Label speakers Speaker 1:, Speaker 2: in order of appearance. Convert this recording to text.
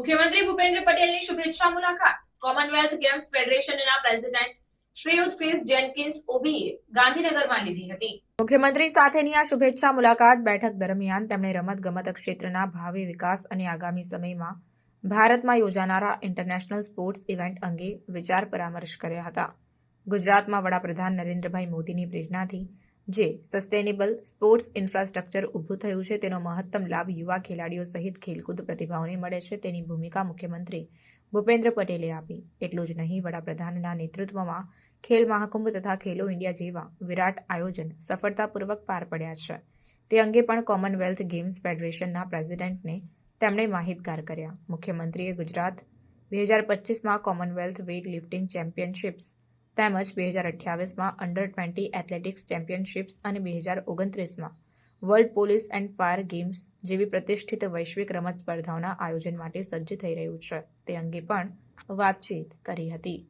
Speaker 1: મુખ્યમંત્રી ભૂપેન્દ્ર પટેલની શુભેચ્છા મુલાકાત. કોમનવેલ્થ ગેમ્સ ફેડરેશનના પ્રેસિડેન્ટ શ્રીયુત ક્રિસ જેનકિન્સ ઓબીએ ગાંધીનગરમાં લીધી હતી. મુખ્યમંત્રી સાથેની આ શુભેચ્છા મુલાકાત બેઠક દરમિયાન તેમણે રમતગમત ક્ષેત્રના ભાવિ વિકાસ અને આગામી સમયમાં ભારતમાં યોજાનારા ઇન્ટરનેશનલ સ્પોર્ટ્સ ઇવેન્ટ અંગે વિચાર પરામર્શ કર્યા હતા. ગુજરાતમાં વડાપ્રધાન નરેન્દ્રભાઈ મોદીની પ્રેરણાથી જે સસ્ટેનેબલ સ્પોર્ટ્સ ઇન્ફ્રાસ્ટ્રક્ચર ઊભું થયું છે, તેનો મહત્તમ લાભ યુવા ખેલાડીઓ સહિત ખેલકૂદ પ્રતિભાઓને મળે છે, તેની ભૂમિકા મુખ્યમંત્રી ભૂપેન્દ્ર પટેલે આપી. એટલું જ નહીં, વડાપ્રધાનના નેતૃત્વમાં ખેલ મહાકુંભ તથા ખેલો ઇન્ડિયા જેવા વિરાટ આયોજન સફળતાપૂર્વક પાર પડ્યા છે. તે અંગે પણ કોમનવેલ્થ ગેમ્સ ફેડરેશનના પ્રેસિડેન્ટને તેમણે માહિતગાર કર્યા. મુખ્યમંત્રીએ ગુજરાત બે હજાર પચીસમાં કોમનવેલ્થ વેઇટ લિફ્ટિંગ ચેમ્પિયનશિપ્સ તેમજ બે હજાર અઠ્યાવીસમાં અંડર ટ્વેન્ટી એથ્લેટિક્સ ચેમ્પિયનશિપ્સ અને બે હજાર ઓગણત્રીસમાં world police and fire games જેવી પ્રતિષ્ઠિત વૈશ્વિક રમત સ્પર્ધાઓના આયોજન માટે સજ્જ થઈ રહ્યું છે. તે અંગે પણ વાતચીત કરી હતી.